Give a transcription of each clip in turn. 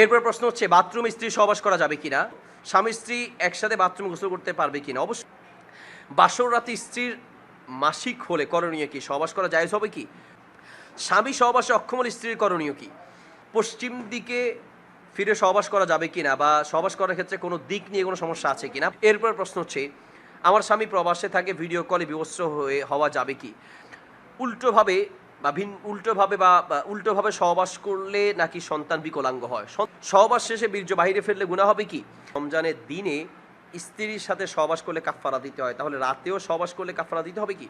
এরপর প্রশ্ন হচ্ছে, বাথরুম স্ত্রী সহবাস করা যাবে কিনা? স্বামী, স্ত্রী একসাথে বাথরুম গোসল করতে পারবে কিনা? অবশ্যই বাসর রাতে স্ত্রীর মাসিক হলে করণীয় কি? সহবাস করা জায়েজ হবে কি? স্বামী সহবাসে অক্ষম স্ত্রীর করণীয় কি? পশ্চিম দিকে ফিরে সহবাস করা যাবে কিনা বা সহবাস করার ক্ষেত্রে কোনো দিক নিয়ে কোনো সমস্যা আছে কিনা? এরপর প্রশ্ন হচ্ছে, আমার স্বামী প্রবাসে থাকে, ভিডিও কলে বিবস্ত্র হয়ে হওয়া যাবে কি? উল্টোভাবে বা ভিন, উল্টোভাবে বা উল্টোভাবে সহবাস করলে নাকি সন্তান বিকলাঙ্গ হয়? সহবাস শেষে বীর্য বাহিরে ফেললে গুণা হবে কি? রমজানের দিনে স্ত্রীর সাথে সহবাস করলে কাফারা দিতে হয়, তাহলে রাতেও সহবাস করলে কাফারা দিতে হবে কি?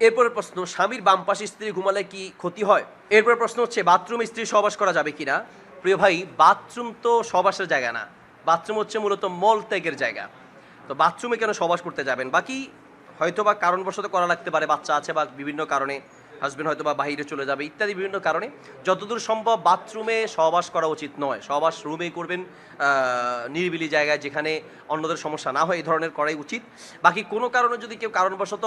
এরপরের প্রশ্ন, স্বামীর বাম পাশে স্ত্রী ঘুমালে কি ক্ষতি হয়? এরপর প্রশ্ন হচ্ছে, বাথরুম স্ত্রী সহবাস করা যাবে কি না প্রিয় ভাই, বাথরুম তো সহবাসের জায়গা না। বাথরুম হচ্ছে মূলত মল ত্যাগের জায়গা। তো বাথরুমে কেন সহবাস করতে যাবেন? বাকি হয়তো বা কারণবশত করা লাগতে পারে, বাচ্চা আছে বা বিভিন্ন কারণে। হাজবেন্ড হয়তো বা বাইরে চলে যাবে, ইত্যাদি বিভিন্ন কারণে যতদূর সম্ভব বাথরুমে সহবাস করা উচিত নয়। সহবাস রুমেই করবেন নিরিবিলি জায়গায় যেখানে অন্যদের সমস্যা না হয়, এই ধরনের করাই উচিত। বাকি কোনো কারণে যদি কেউ কারণবশত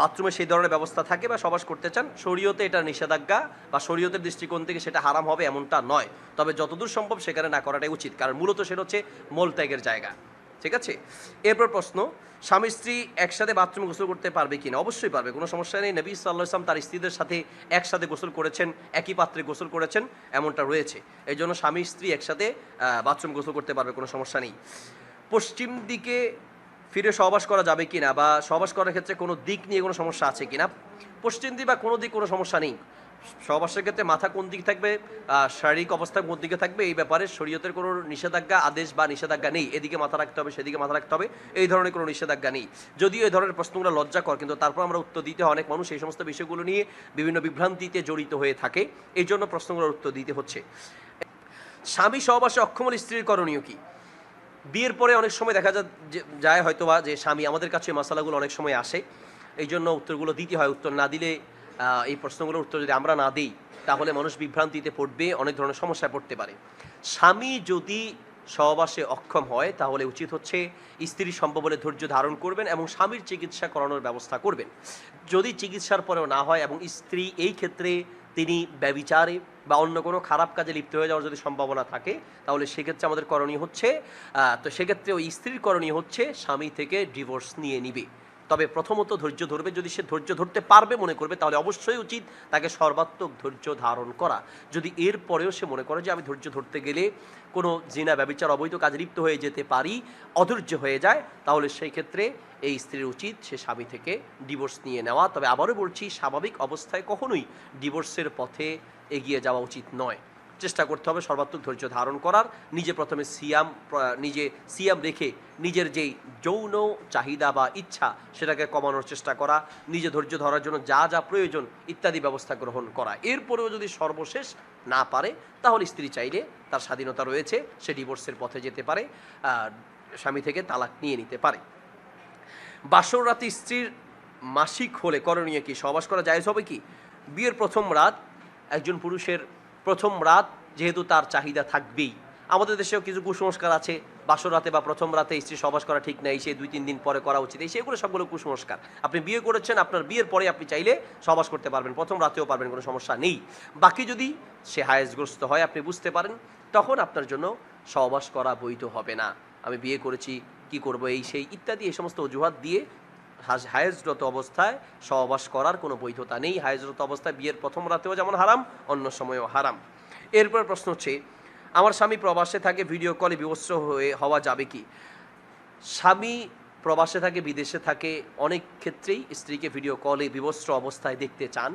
বাথরুমে সেই ধরনের ব্যবস্থা থাকে বা সবাস করতে চান, শরীয়তে এটা নিষেধাজ্ঞা বা শরীয়তের দৃষ্টিকোণ থেকে সেটা হারাম হবে এমনটা নয়। তবে যতদূর সম্ভব সেখানে না করাটাই উচিত। কারণ মূলত সেটা হচ্ছে মলত্যাগের জায়গা। ঠিক আছে? এরপর প্রশ্ন, স্বামী স্ত্রী একসাথে বাথরুমে গোসল করতে পারবে কিনা? অবশ্যই পারবে, কোনো সমস্যা নেই। নবী সাল্লাহ ইসলাম তার স্ত্রীদের সাথে একসাথে গোসল করেছেন, একই পাত্রে গোসল করেছেন, এমনটা রয়েছে। এই জন্য স্বামী স্ত্রী একসাথে বাথরুম গোসল করতে পারবে, কোনো সমস্যা নেই। পশ্চিম দিকে ফিরে সহবাস করা যাবে কি না বা সহবাস করার ক্ষেত্রে কোনো দিক নিয়ে কোনো সমস্যা আছে কিনা? পশ্চিম দিক বা কোনো দিক কোনো সমস্যা নেই। সহবাসের ক্ষেত্রে মাথা কোন দিকে থাকবে? শারীরিক অবস্থা কোন দিকে থাকবে? এই ব্যাপারে শরীয়তের কোনো নিষেধাজ্ঞা, আদেশ বা নিষেধাজ্ঞা নেই। এদিকে মাথা রাখতে হবে, সেদিকে মাথা রাখতে হবে। এই ধরনের কোনো নিষেধাজ্ঞা নেই। যদিও এই ধরনের প্রশ্নগুলো লজ্জাকর, কিন্তু তারপর আমরা উত্তর দিতে অনেক মানুষ এই সমস্ত বিষয়গুলো নিয়ে বিভিন্ন বিভ্রান্তিতে জড়িত হয়ে থাকে। এই জন্য প্রশ্নগুলোর উত্তর দিতে হচ্ছে। স্বামী সহবাসে অক্ষম হলে স্ত্রীর করণীয় কি? বিয়ের পরে অনেক সময় দেখা যায় হয়তো বা যে, স্বামী আমাদের কাছে মশালাগুলো অনেক সময় আসে। এই জন্য উত্তরগুলো দিতে হয়। উত্তর না দিলে এই প্রশ্নগুলোর উত্তর যদি আমরা না দিই, তাহলে মানুষ বিভ্রান্তিতে পড়বে, অনেক ধরনের সমস্যায় পড়তে পারে। স্বামী যদি সহবাসে অক্ষম হয়, তাহলে উচিত হচ্ছে স্ত্রী সম্ভব হলে ধৈর্য ধারণ করবেন এবং স্বামীর চিকিৎসা করানোর ব্যবস্থা করবেন। যদি চিকিৎসার পরেও না হয় এবং স্ত্রী এই ক্ষেত্রে তিনি ব্যবিচারে বা অন্য কোনো খারাপ কাজে লিপ্ত হয়ে যাওয়ার যদি সম্ভাবনা থাকে, তাহলে সেক্ষেত্রে আমাদের করণীয় হচ্ছে তো সেক্ষেত্রে ওই স্ত্রীর করণীয় হচ্ছে স্বামী থেকে ডিভোর্স নিয়ে নিবে। তবে প্রথমত ধৈর্য ধরবে। যদি সে ধৈর্য ধরতে পারবে মনে করবে, তাহলে অবশ্যই উচিত তাকে সর্বাত্মক ধৈর্য ধারণ করা। যদি এর পরেও সে মনে করে যে আমি ধৈর্য ধরতে গেলে কোনো জিনা, ব্যবচার, অবৈধ কাজে লিপ্ত হয়ে যেতে পারি, অধৈর্য হয়ে যায়, তাহলে সেই ক্ষেত্রে এই স্ত্রীর উচিত সে স্বামী থেকে ডিভোর্স নিয়ে নেওয়া। তবে আবারও বলছি, স্বাভাবিক অবস্থায় কখনোই ডিভোর্সের পথে এগিয়ে যাওয়া উচিত নয়। চেষ্টা করতে হবে সর্বাত্মক ধৈর্য ধারণ করার। নিজে প্রথমে সিয়াম নিজে সিয়াম রেখে নিজের যেই যৌন চাহিদা বা ইচ্ছা সেটাকে কমানোর চেষ্টা করা, নিজে ধৈর্য ধরার জন্য যা যা প্রয়োজন ইত্যাদি ব্যবস্থা গ্রহণ করা। এরপরেও যদি সর্বশেষ না পারে, তাহলে স্ত্রী চাইলে তার স্বাধীনতা রয়েছে, সে ডিভোর্সের পথে যেতে পারে স্বামী থেকে তালাক নিয়ে নিতে পারে। বাসর রাতে স্ত্রীর মাসিক হলে করণীয় কি? সহবাস করা জায়েজ হবে কি? বিয়ের প্রথম রাত একজন পুরুষের প্রথম রাত যেহেতু তার চাহিদা থাকবেই। আমাদের দেশেও কিছু কুসংস্কার আছে। বাসর রাতে বা প্রথম রাতে স্ত্রী সহবাস করা ঠিক নাই, সে দুই তিন দিন পরে করা উচিত। এই সেগুলো সবগুলো কুসংস্কার। আপনি বিয়ে করেছেন, আপনার বিয়ের পরে আপনি চাইলে সবাস করতে পারবেন, প্রথম রাতেও পারবেন, কোনো সমস্যা নেই। বাকি যদি সে হায়েসগ্রস্ত হয়, আপনি বুঝতে পারেন, তখন আপনার জন্য সহবাস করা বৈধ হবে না। আমি বিয়ে করেছি, কি করব, এই সেই ইত্যাদি, এই সমস্ত অজুহাত দিয়ে হায়েজরত অবস্থায় সহবাস করার কোনো বৈধতা নেই। হায়েজরত অবস্থায় বিয়ের প্রথম রাতেও যেমন হারাম, অন্য সময়ও হারাম। এরপর প্রশ্ন হচ্ছে, আমার স্বামী প্রবাসে থাকে ভিডিও কলে বিবস্ত্র হয়ে হওয়া যাবে কি? স্বামী প্রবাসে থাকে, বিদেশে থাকে, অনেক ক্ষেত্রেই স্ত্রীকে ভিডিও কলে বিবস্ত্র অবস্থায় দেখতে চান,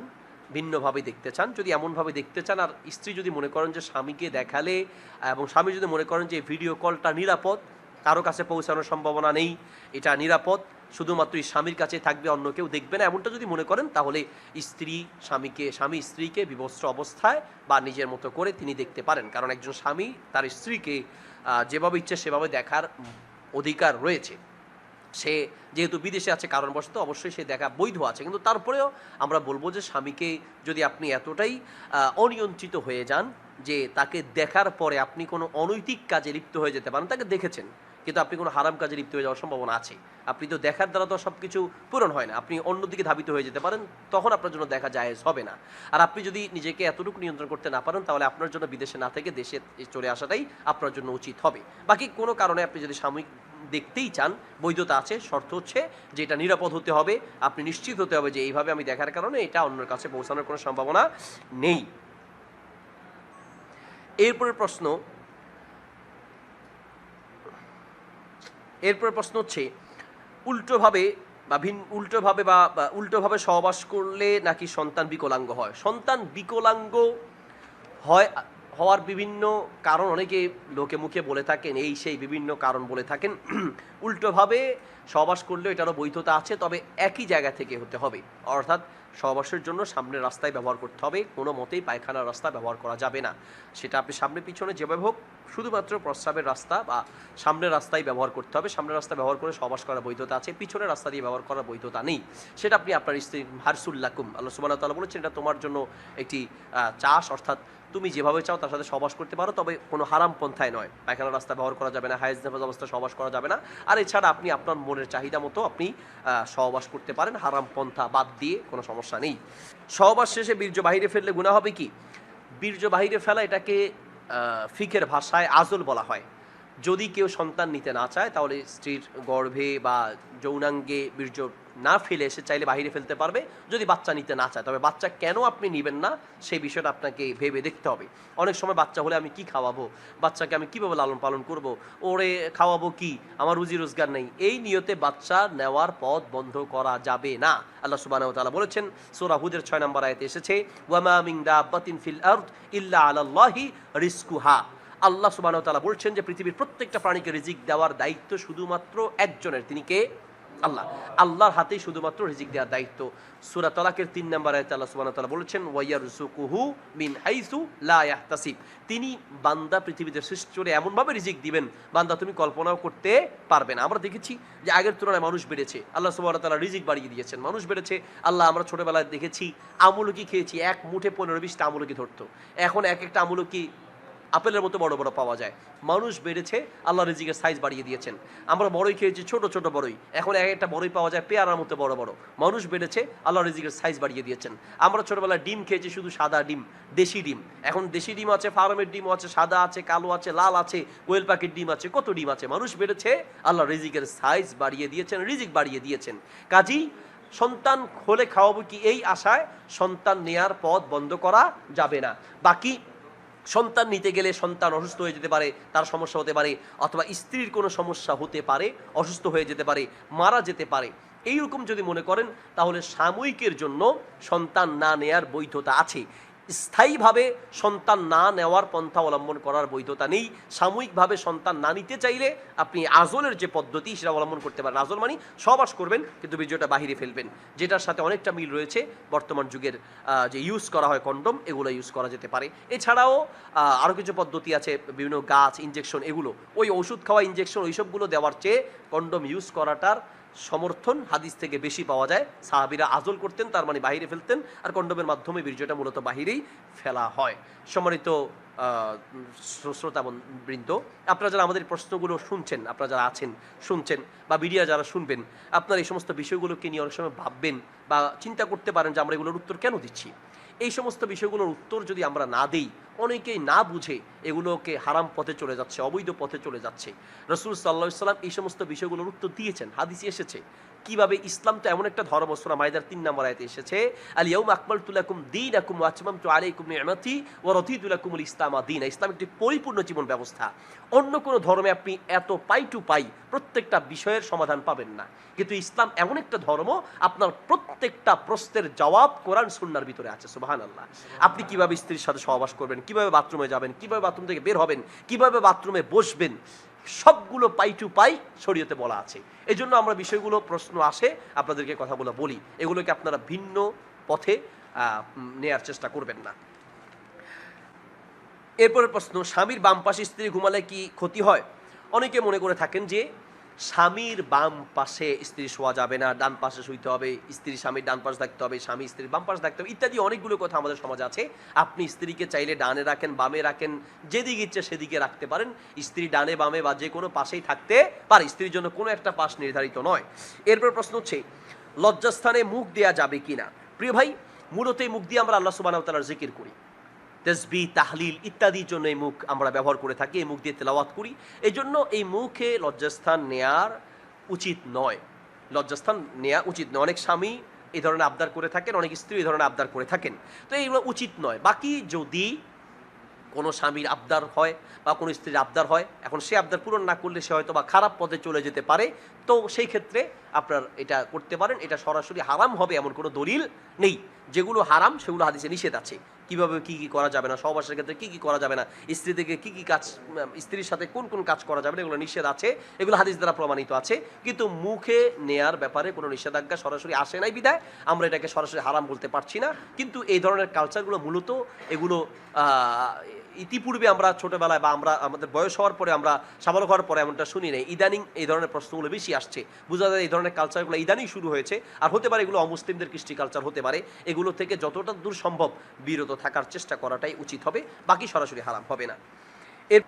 ভিন্নভাবে দেখতে চান। যদি এমনভাবে দেখতে চান, আর স্ত্রী যদি মনে করেন যে স্বামীকে দেখালে, এবং স্বামী যদি মনে করেন যে ভিডিও কলটা নিরাপদ, কারও কাছে পৌঁছানোর সম্ভাবনা নেই, এটা নিরাপদ শুধুমাত্র স্বামীর কাছে থাকবে, অন্য কেউ দেখবে না। এমনটা যদি মনে করেন, তাহলে স্ত্রী স্বামীকে, স্বামী স্ত্রীকে বিবস্ত্র অবস্থায় বা নিজের মতো করে তিনি দেখতে পারেন। কারণ একজন স্বামী তার স্ত্রীকে যেভাবে ইচ্ছে সেভাবে দেখার অধিকার রয়েছে। সে যেহেতু বিদেশে আছে, কারণবশত অবশ্যই সে দেখা বৈধ আছে। কিন্তু তারপরেও আমরা বলব যে স্বামীকে যদি আপনি এতটাই অনিয়ন্ত্রিত হয়ে যান যে তাকে দেখার পরে আপনি কোনো অনৈতিক কাজে লিপ্ত হয়ে যেতে পারেন, তাকে দেখেছেন। কিন্তু আপনি কোনো হারাম কাজে লিপ্ত হয়ে যাওয়ার সম্ভাবনা আছে। আপনি তো দেখার দ্বারা তো সব কিছু পূরণ হয় না। আপনি অন্যদিকে ধাবিত হয়ে যেতে পারেন, তখন আপনার জন্য দেখা জায়েজ হবে না। আর আপনি যদি নিজেকে এতটুকু নিয়ন্ত্রণ করতে না পারেন, তাহলে আপনার জন্য বিদেশে না থেকে দেশে চলে আসাটাই আপনার জন্য উচিত হবে। বাকি কোনো কারণে আপনি যদি সাময়িক দেখতেই চান, বৈধতা আছে, শর্ত হচ্ছে যে এটা নিরাপদ হতে হবে। আপনি নিশ্চিত হতে হবে যে এইভাবে আমি দেখার কারণে এটা অন্যের কাছে পৌঁছানোর কোনো সম্ভাবনা নেই। এরপরের প্রশ্ন এরপরের প্রশ্ন হচ্ছে, উল্টোভাবে বা ভিন, উল্টোভাবে বা উল্টোভাবে সহবাস করলে নাকি সন্তান বিকলাঙ্গ হয়? সন্তান বিকলাঙ্গ হয়, হওয়ার বিভিন্ন কারণ অনেকে লোকে মুখে বলে থাকেন, এই সেই বিভিন্ন কারণ বলে থাকেন। উল্টোভাবে সহবাস করলেও এটারও বৈধতা আছে, তবে একই জায়গা থেকে হতে হবে। অর্থাৎ সহবাসের জন্য সামনের রাস্তায় ব্যবহার করতে হবে। কোনো মতেই পায়খানার রাস্তা ব্যবহার করা যাবে না। সেটা আপনি সামনে পিছনে যেভাবে হোক, শুধুমাত্র প্রস্রাবের রাস্তা বা সামনের রাস্তায় ব্যবহার করতে হবে। সামনের রাস্তা ব্যবহার করে সবাস করার বৈধতা আছে, পিছনের রাস্তা দিয়ে ব্যবহার করার বৈধতা নেই। সেটা আপনি আপনার স্ত্রী হারসুল্লাকুম, আল্লাহ সুবাহ তালা বলেছেন, এটা তোমার জন্য একটি চাষ, অর্থাৎ তুমি যেভাবে চাও তার সাথে সহবাস করতে পারো, তবে কোনো হারাম পন্থায় নয়। পায়খানা রাস্তা ব্যবহার করা যাবে না, হায়েজ নেফাজ অবস্থা সহবাস করা যাবে না। আর এছাড়া আপনি আপনার মনের চাহিদা মতো আপনি সহবাস করতে পারেন, হারাম পন্থা বাদ দিয়ে কোনো সমস্যা নেই। সহবাস শেষে বীর্য বাহিরে ফেললে গুণা হবে কি? বীর্য বাহিরে ফেলা এটাকে ফিকের ভাষায় আজল বলা হয়। যদি কেউ সন্তান নিতে না চায়, তাহলে স্ত্রীর গর্ভে বা যৌনাঙ্গে বীর্য না ফেলে সে চাইলে বাহিরে ফেলতে পারবে, যদি বাচ্চা নিতে না চায়। তবে বাচ্চা কেন আপনি নেবেন না, সেই বিষয়টা আপনাকে ভেবে দেখতে হবে। অনেক সময় বাচ্চা হলে আমি কি খাওয়াবো? বাচ্চাকে আমি কীভাবে লালন পালন করব? ওরে, খাওয়াবো কি? আমার রুজি রোজগার নেই। এই নিয়তে বাচ্চা নেওয়ার পথ বন্ধ করা যাবে না। আল্লাহ সুবহানাহু ওয়া তাআলা বলেছেন, সূরা হুদের 6 নম্বর আয়াতে এসেছে ইল্লা আলাল্লাহি রিজকুহা। আল্লাহ ওয়া বলছেন যে, পৃথিবীর প্রত্যেকটা প্রাণীকে রিজিক দেওয়ার দায়িত্ব শুধুমাত্র একজনের। তিনি কে? আল্লাহ, আল্লাহর হাতেই শুধুমাত্র রিজিক দেওয়ার দায়িত্ব। সূরা তালাকের তিন নম্বর আয়াতে আল্লাহ সুবহানাহু ওয়া তাআলা বলেছেন ওয়াইয়ারযুকুহু মিন হাইসু লা ইয়াহতাসিব তিনি বান্দা পৃথিবীতে সৃষ্টি করে এমনভাবে রিজিক দিবেন, বান্দা তুমি কল্পনাও করতে পারবে না। আমরা দেখেছি যে আগের তুলনায় মানুষ বেড়েছে। আল্লাহ সুবহানাহু ওয়া তাআলা রিজিক বাড়িয়ে দিয়েছেন, মানুষ বেড়েছে। আল্লাহ, আমরা ছোটবেলায় দেখেছি আমুলকি খেয়েছি, এক মুঠে পনেরো বিশটা আমুলকি ধরতো। এখন এক একটা আমুলকি আপেলের মতো বড় বড় পাওয়া যায়। মানুষ বেড়েছে, আল্লাহ রিজিকের সাইজ বাড়িয়ে দিয়েছেন। আমরা বড়ই খেয়েছি, ছোট ছোট বড়ই। এখন এক একটা বড়ই পাওয়া যায়, পেয়ারার মতো বড় বড়। মানুষ বেড়েছে, আল্লাহ রিজিকের সাইজ বাড়িয়ে দিয়েছেন। আমরা ছোটবেলায় ডিম খেয়েছি, শুধু সাদা ডিম, দেশি ডিম। এখন দেশি ডিম আছে, ফার্মের ডিমও আছে, সাদা আছে, কালো আছে, লাল আছে, কোয়েল পাখির ডিম আছে, কত ডিম আছে? মানুষ বেড়েছে, আল্লাহ রিজিকের সাইজ বাড়িয়ে দিয়েছেন, রিজিক বাড়িয়ে দিয়েছেন। কাজী, সন্তান হলে খাওয়াবো কি এই আশায়? সন্তান নেয়ার পথ বন্ধ করা যাবে না। বাকি সন্তান নিতে গেলে সন্তান অসুস্থ হয়ে যেতে পারে, তার সমস্যা হতে পারে, অথবা স্ত্রীর কোনো সমস্যা হতে পারে, অসুস্থ হয়ে যেতে পারে, মারা যেতে পারে। এইরকম যদি মনে করেন, তাহলে সাময়িকের জন্য সন্তান না নেয়ার বৈধতা আছে। স্থায়ীভাবে সন্তান না নেওয়ার পন্থা অবলম্বন করার বৈধতা নেই। সাময়িকভাবে সন্তান না নিতে চাইলে আপনি আজলের যে পদ্ধতি সেটা অবলম্বন করতে পারেন। আজল মানে সবাস করবেন, কিন্তু বীর্যটা বাহিরে ফেলবেন। যেটার সাথে অনেকটা মিল রয়েছে বর্তমান যুগের যে ইউজ করা হয় কন্ডম এগুলো ইউজ করা যেতে পারে। এছাড়াও আরও কিছু পদ্ধতি আছে, বিভিন্ন গাছ ইনজেকশন এগুলো। ওই ওষুধ খাওয়া ইনজেকশন ওইসবগুলো দেওয়ার চেয়ে কন্ডম ইউজ করাটার সমর্থন, হাদিস থেকে বেশি পাওয়া যায়। সাহাবিরা আজল করতেন, তার মানে বাইরে ফেলতেন। আর কন্ডমের মাধ্যমে বীর্যটা মূলত বাহিরেই ফেলা হয়। সম্মানিত শ্রোতা বন- বৃন্দ, আপনারা যারা আমাদের প্রশ্নগুলো শুনছেন, আপনারা যারা আছেন, শুনছেন বা মিডিয়া যারা শুনবেন, আপনারা এই সমস্ত বিষয়গুলোকে নিয়ে অনেক সময় ভাববেন বা চিন্তা করতে পারেন যে আমরা এগুলোর উত্তর কেন দিচ্ছি। এই সমস্ত বিষয়গুলোর উত্তর যদি আমরা না দিই, অনেকেই না বুঝে এগুলোকে হারাম পথে চলে যাচ্ছে, অবৈধ পথে চলে যাচ্ছে। রসুল সাল্লাহ সাল্লাম এই সমস্ত বিষয়গুলোর উত্তর দিয়েছেন, হাদিসি এসেছে। কীভাবে ইসলাম তো এমন একটা ধর্ম সোনা মাইদার তিন নম্বর আয়তে এসেছে আল ইয়াউম আকমাল তুলাকুম দিন আকুম আচমাম তু আলাইকুম নিয়ামতি ও রথিদুলাকুমুল ইসলাম দিন। ইসলাম একটি পরিপূর্ণ জীবন ব্যবস্থা। অন্য কোনো ধর্মে আপনি এত পাই টু পাই প্রত্যেকটা বিষয়ের সমাধান পাবেন না। কিন্তু ইসলাম এমন একটা ধর্ম, আপনার প্রত্যেকটা প্রশ্নের জবাব কোরআন সুন্নার ভিতরে আছে সুবাহান আল্লাহ আপনি কীভাবে স্ত্রীর সাথে সহবাস করবেন, কীভাবে বাথরুমে যাবেন, কীভাবে বাথরুম থেকে বের হবেন, কীভাবে বাথরুমে বসবেন সবগুলো পাই টু পাই শরীয়তে বলা আছে। এই জন্য আমরা বিষয়গুলো, প্রশ্ন আসে, আপনাদেরকে কথাগুলো বলি। এগুলোকে আপনারা ভিন্ন পথে নেয়ার চেষ্টা করবেন না। এরপরের প্রশ্ন, স্বামীর বাম পাশে স্ত্রী ঘুমালে কি ক্ষতি হয়? অনেকে মনে করে থাকেন যে স্বামীর বাম পাশে স্ত্রী শোয়া যাবে না, ডান পাশে শুইতে হবে, স্ত্রী স্বামীর ডান পাশে থাকতে হবে, স্বামী স্ত্রীর বাম পাশে থাকতে হবে, ইত্যাদি অনেকগুলো কথা আমাদের সমাজ আছে। আপনি স্ত্রীকে চাইলে ডানে রাখেন, বামে রাখেন, যেদিকে ইচ্ছে সেদিকে রাখতে পারেন। স্ত্রী ডানে বামে বা যে কোনো পাশেই থাকতে পারে, স্ত্রীর জন্য কোনো একটা পাশ নির্ধারিত নয়। এরপর প্রশ্ন হচ্ছে, লজ্জাস্থানে মুখ দেয়া যাবে কিনা? প্রিয় ভাই মূলত এই মুখ দিয়ে আমরা আল্লাহ সুবাহ জিকির করি। তসবি, তাহলিল ইত্যাদির জন্য এই মুখ আমরা ব্যবহার করে থাকি, এই মুখ দিয়ে তেলাওয়াত করি। এই জন্য এই মুখে লজ্জাস্থান নেয়ার উচিত নয়। লজ্জাস্থান নেওয়া উচিত নয়। অনেক স্বামী এই ধরনের আবদার করে থাকেন, অনেক স্ত্রী এই ধরনের আবদার করে থাকেন। তো এইগুলো উচিত নয়। বাকি যদি কোনো স্বামীর আবদার হয় বা কোনো স্ত্রীর আবদার হয়, এখন সে আবদার পূরণ না করলে সে হয়তো বা খারাপ পথে চলে যেতে পারে। তো সেই ক্ষেত্রে আপনার এটা করতে পারেন। এটা সরাসরি হারাম হবে এমন কোনো দলিল নেই। যেগুলো হারাম, সেগুলো হাদিসে নিষেধ আছে। কীভাবে কি কি করা যাবে না, সহবাসের ক্ষেত্রে কি কি করা যাবে না স্ত্রী থেকে কি কি কাজ স্ত্রীর সাথে কোন কোন কাজ করা যাবে না, এগুলো নিষেধ আছে, এগুলো হাদিস দ্বারা প্রমাণিত আছে, কিন্তু মুখে নেয়ার ব্যাপারে কোনো নিষেধাজ্ঞা সরাসরি আসে নাই বিদায় আমরা এটাকে সরাসরি হারাম বলতে পারছি না, কিন্তু এই ধরনের কালচারগুলো মূলত এগুলো ইতিপূর্বে আমরা ছোটবেলায় বা আমরা, আমাদের বয়স হওয়ার পরে আমরা সাবালক হওয়ার পরে এমনটা শুনি নাই। ইদানিং এই ধরনের প্রশ্নগুলো বেশি আসছে। বোঝা যায় এই ধরনের কালচারগুলো ইদানিং শুরু হয়েছে। আর হতে পারে এগুলো অমুসলিমদের কৃষ্টি কালচার হতে পারে। এগুলো থেকে যতটা দূর সম্ভব বিরত থাকার চেষ্টা করাটাই উচিত হবে, বাকি সরাসরি হারাম হবে না। এর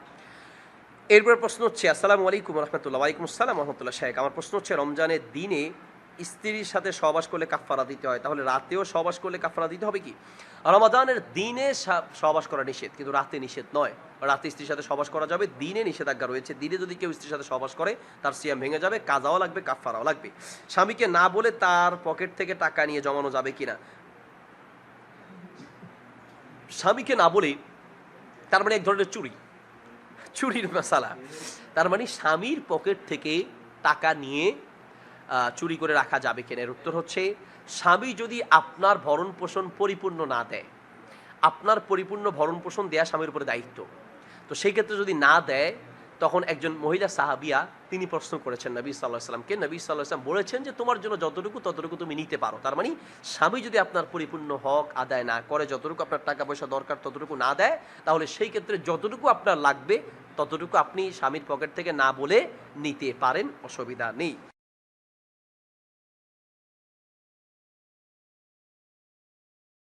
এরপর প্রশ্ন হচ্ছে, আসসালামু আলাইকুম রহমতুল্লাহ। ওয়ালাইকুম আসসালাম রহমতুল্লাহ, শেখ। আমার প্রশ্ন হচ্ছে, রমজানের দিনে স্ত্রীর সাথে সহবাস করলে কাফারা দিতে হয়, তাহলে রাতেও সহবাস করলে কাফারা দিতে হবে কি? রমাদানের দিনে সহবাস করা নিষেধ, কিন্তু রাতে নিষেধ নয়। রাতে স্ত্রীর সাথে সহবাস করা যাবে, দিনে নিষেধাজ্ঞা রয়েছে। দিনে যদি কেউ স্ত্রীর সাথে সহবাস করে, তার সিয়াম ভেঙে যাবে, কাজাও লাগবে কাফারাও লাগবে। স্বামীকে না বলে তার পকেট থেকে টাকা নিয়ে জমানো যাবে কিনা? স্বামীকে না বলে, তার মানে এক ধরনের চুরি। চুরির মশালা। তার মানে স্বামীর পকেট থেকে টাকা নিয়ে চুরি করে রাখা যাবে কিনা? এর উত্তর হচ্ছে, স্বামী যদি আপনার ভরণ পোষণ পরিপূর্ণ না দেয়, আপনার পরিপূর্ণ ভরণ পোষণ দেয়া স্বামীর উপরে দায়িত্ব। তো সেই ক্ষেত্রে যদি না দেয়, তখন একজন মহিলা সাহাবিয়া তিনি প্রশ্ন করেছেন নবী সাল্লাহ সাল্লামকে। নবী সাল্লাহ সাল্লাম বলেছেন যে, তোমার জন্য যতটুকু, ততটুকু তুমি নিতে পারো। তার মানে স্বামী যদি আপনার পরিপূর্ণ হক আদায় না করে, যতটুকু আপনার টাকা পয়সা দরকার, ততটুকু না দেয়, তাহলে সেই ক্ষেত্রে যতটুকু আপনার লাগবে, ততটুকু আপনি স্বামীর পকেট থেকে না বলে নিতে পারেন, অসুবিধা নেই।